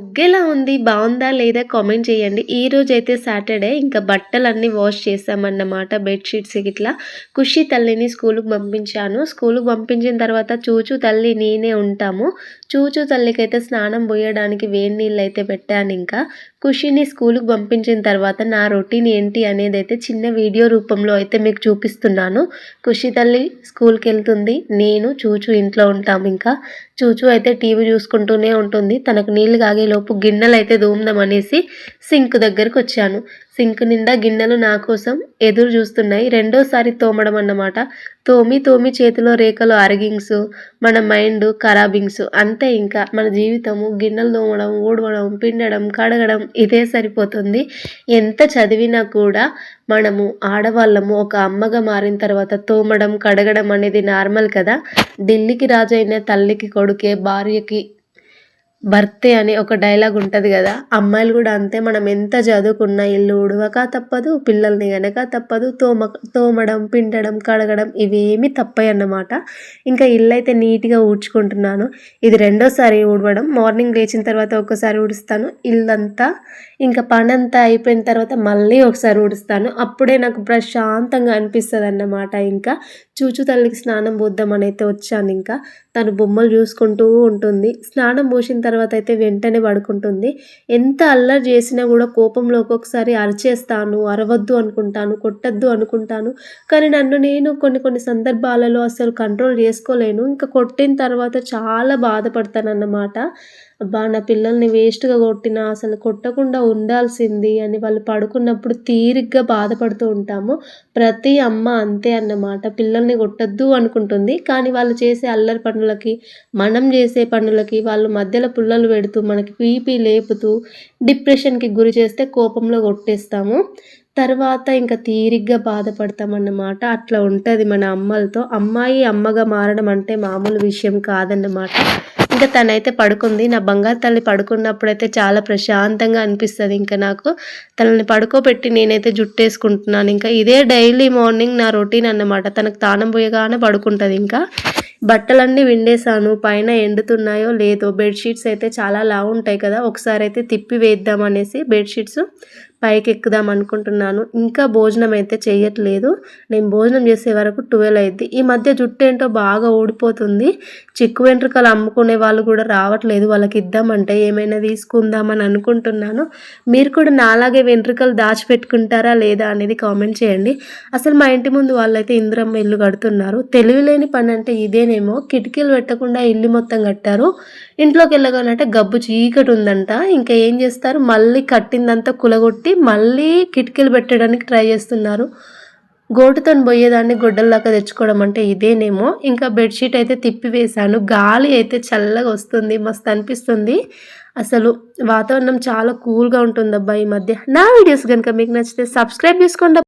ముగ్గెలా ఉంది బాగుందా లేదా కామెంట్ చేయండి. ఈ రోజు అయితే సాటర్డే ఇంకా బట్టలన్నీ వాష్ చేసామన్నమాట బెడ్షీట్స్ ఇట్లా ఖుషి తల్లిని స్కూల్కి పంపించాను. స్కూల్కి పంపించిన తర్వాత చూచు తల్లి నేనే ఉంటాము. చూచూ తల్లికి అయితే స్నానం పోయడానికి వేడి నీళ్ళు అయితే పెట్టాను ఇంకా. ఖుషిని స్కూల్కి పంపించిన తర్వాత నా రొటీన్ ఏంటి అనేది అయితే చిన్న వీడియో రూపంలో అయితే మీకు చూపిస్తున్నాను. ఖుషి తల్లి స్కూల్కి వెళ్తుంది నేను చూచూ ఇంట్లో ఉంటాం ఇంకా. చూచు అయితే టీవీ చూసుకుంటూనే ఉంటుంది. తనకు నీళ్ళు కాగేలోపు గిన్నెలు అయితే దూమ్దామనేసి సింక్ దగ్గరకు వచ్చాను సింక్ నిండా గిన్నెలు నా కోసం ఎదురు చూస్తున్నాయి. రెండోసారి తోమడం అన్నమాట. తోమి తోమి చేతిలో రేఖలు అరగింగ్స్ మన మైండ్ ఖరాబింగ్స్ అంతే ఇంకా. మన జీవితము గిన్నెలు తోమడం ఊడవడం పిండడం కడగడం ఇదే సరిపోతుంది. ఎంత చదివినా కూడా మనము ఆడవాళ్ళము ఒక అమ్మగా మారిన తర్వాత తోమడం కడగడం అనేది నార్మల్ కదా. ఢిల్లీకి రాజైన తల్లికి కొడుకే భార్యకి భర్తే అని ఒక డైలాగ్ ఉంటుంది కదా అమ్మాయిలు కూడా అంతే మనం ఎంత చదువుకున్నా ఇల్లు ఉడవక తప్పదు పిల్లల్ని గనక తప్పదు తోమ తోమడం పిండడం కడగడం ఇవేమి తప్పాయి అన్నమాట. ఇంకా ఇల్లు అయితే నీట్గా ఊడ్చుకుంటున్నాను. ఇది రెండోసారి ఊడవడం మార్నింగ్ లేచిన తర్వాత ఒకసారి ఊడుస్తాను ఇల్లంతా ఇంకా పని అంతా అయిపోయిన తర్వాత మళ్ళీ ఒకసారి ఊడుస్తాను. అప్పుడే నాకు ప్రశాంతంగా అనిపిస్తుంది అన్నమాట ఇంకా చూచు తల్లికి స్నానం పోద్దామని అయితే వచ్చాను. ఇంకా తను బొమ్మలు చూసుకుంటూ ఉంటుంది. స్నానం పోసిన తర్వాత అయితే వెంటనే పడుకుంటుంది. ఎంత అల్లరి చేసినా కూడా కోపంలో ఒక్కొక్కసారి అరిచేస్తాను అరవద్దు అనుకుంటాను కొట్టద్దు అనుకుంటాను. కానీ నన్ను నేను కొన్ని కొన్ని సందర్భాలలో అసలు కంట్రోల్ చేసుకోలేను. ఇంకా కొట్టిన తర్వాత చాలా బాధపడతాను అన్నమాట అబ్బా నా పిల్లల్ని వేస్ట్గా కొట్టిన అసలు కొట్టకుండా ఉండాల్సింది అని వాళ్ళు పడుకున్నప్పుడు తీరిగ్గా బాధపడుతూ ఉంటాము. ప్రతి అమ్మ అంతే అన్నమాట. పిల్లల్ని కొట్టద్దు అనుకుంటుంది. కానీ వాళ్ళు చేసే అల్లరి పనులకి మనం చేసే పనులకి వాళ్ళు మధ్యలో పుల్లలు పెడుతూ మనకి పీపీ లేపుతూ డిప్రెషన్కి గురి చేస్తే కోపంలో కొట్టేస్తాము. తర్వాత ఇంకా తీరిగ్గా బాధపడతామన్నమాట అట్లా ఉంటుంది మన అమ్మలతో. అమ్మాయి అమ్మగా మారడం అంటే మామూలు విషయం కాదన్నమాట. ఇంకా తనైతే పడుకుంది. నా బంగారు తల్లి పడుకున్నప్పుడైతే చాలా ప్రశాంతంగా అనిపిస్తుంది ఇంకా నాకు. తనని పడుకోబెట్టి నేనైతే జుట్టేసుకుంటున్నాను. ఇంకా ఇదే డైలీ మార్నింగ్ నా రొటీన్ అన్నమాట. తనకు తానం పోయగానే పడుకుంటుంది ఇంకా. బట్టలన్నీ విండేసాను పైన ఎండుతున్నాయో లేదో బెడ్షీట్స్ అయితే చాలా లా ఉంటాయి కదా. ఒకసారి అయితే తిప్పి వేద్దాం అనేసి బెడ్షీట్స్ పైకి ఎక్కుదాం అనుకుంటున్నాను. ఇంకా భోజనం అయితే చేయట్లేదు నేను భోజనం చేసే వరకు ట్వెల్వ్ అయింది ఈ మధ్య జుట్టు ఏంటో బాగా ఊడిపోతుంది. చిక్కు వెంట్రుకలు అమ్ముకునే వాళ్ళు కూడా రావట్లేదు వాళ్ళకి ఇద్దామంటే ఏమైనా తీసుకుందామని అనుకుంటున్నాను. మీరు కూడా నాలాగే వెంట్రుకలు దాచిపెట్టుకుంటారా లేదా అనేది కామెంట్ చేయండి. అసలు మా ఇంటి ముందు వాళ్ళైతే ఇంద్రమ్మ ఇల్లు కడుతున్నారు. తెలివిలేని పని అంటే ఇదేనేమో కిటికీలు పెట్టకుండా ఇల్లు మొత్తం కట్టారు. ఇంట్లోకి వెళ్ళగానంటే గబ్బు చీకటి ఉందంట. ఇంకా ఏం చేస్తారు? మళ్ళీ కట్టిందంతా కులగొట్టి మళ్ళీ కిటికీలు పెట్టడానికి ట్రై చేస్తున్నారు. గోటుతో పోయేదాన్ని గొడ్డల్లాగా తెచ్చుకోవడం అంటే ఇదేనేమో. ఇంకా బెడ్షీట్ అయితే తిప్పివేశాను. గాలి అయితే చల్లగా వస్తుంది మస్తు అనిపిస్తుంది. అసలు వాతావరణం చాలా కూల్గా ఉంటుంది అబ్బాయి ఈ మధ్య. నా వీడియోస్ కనుక మీకు నచ్చితే సబ్స్క్రైబ్ చేసుకోండి.